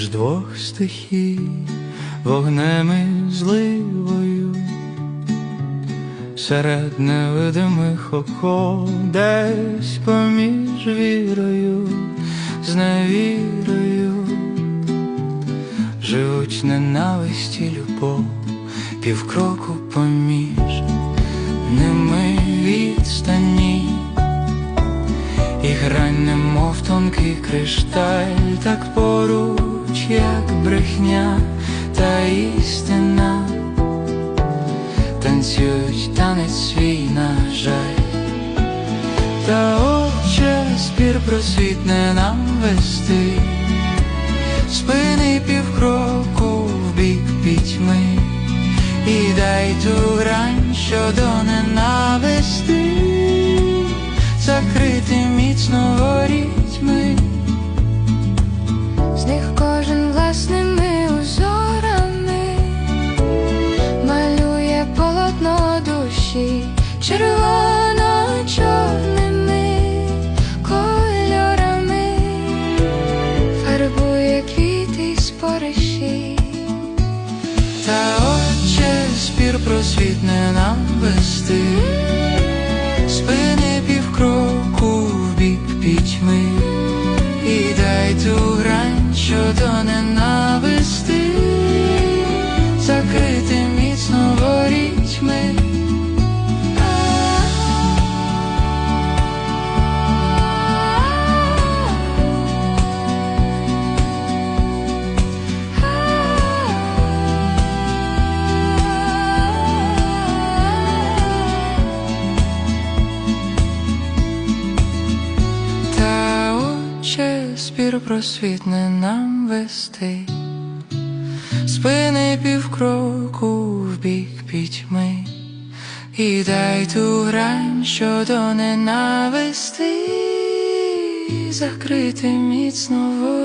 між двох стихій, вогнем і зливою, серед невидимих окол, десь поміж вірою, з невірою, живуть ненависті любов, півкроку поміж ними відстані. І грань немов тонкий кришталь, так поруч, як брехня та істина, танцюють танець свій, на жаль, та отче спір просвітне нам вести, спини півкроку в бік пітьми, і дай ту грань, що до ненависти. Закрити міцно ворітьми. З них кожен власними узорами малює полотно душі червоно-чорними кольорами, фарбує квіти спориші. Та отче спір просвітне нам вести, грань, що до отче просвітне нам вести, спини півкроку в бік пітьми, і дай ту грань, що до ненависти, закрити міцно.